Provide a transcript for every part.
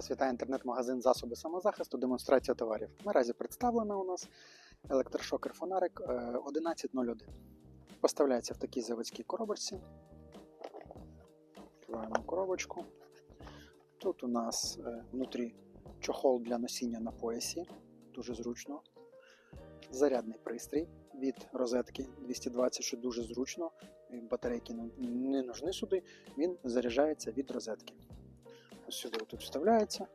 Вас інтернет-магазин засоби самозахисту, демонстрація товарів. Наразі представлена у нас електрошокер фонарик е, 1101. Поставляється в такій заводській коробочці. Відкриваємо коробочку. Тут у нас е, внутрі чохол для носіння на поясі, дуже зручно. Зарядний пристрій від розетки 220, що дуже зручно. Батарейки не нужні сюди, він заряджається від розетки. Сюди тут вставляється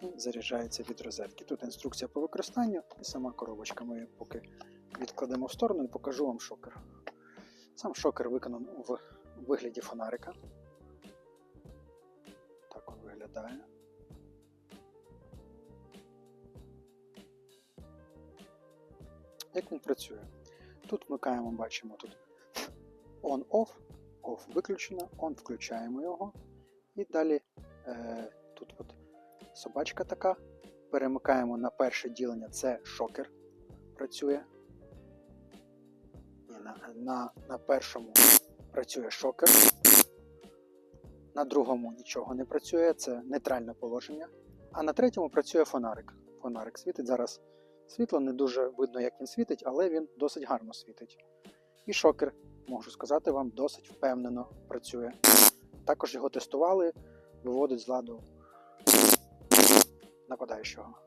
і заряджається від розетки. Тут інструкція по використанню і сама коробочка. Ми її поки відкладемо в сторону і покажу вам шокер. Сам шокер виконаний в вигляді фонарика. Так він виглядає. Як він працює? Тут вмикаємо, бачимо тут on-off, off виключено, on включаємо його. І далі тут от собачка така. Перемикаємо на перше ділення, це шокер працює. Ні, на, на, на першому працює шокер. На другому нічого не працює, це нейтральне положення. А на третьому працює фонарик. Фонарик світить. Зараз світло не дуже видно, як він світить, але він досить гарно світить. І шокер, можу сказати вам, досить впевнено працює. Також його тестували, виводить з ладу нападаючого.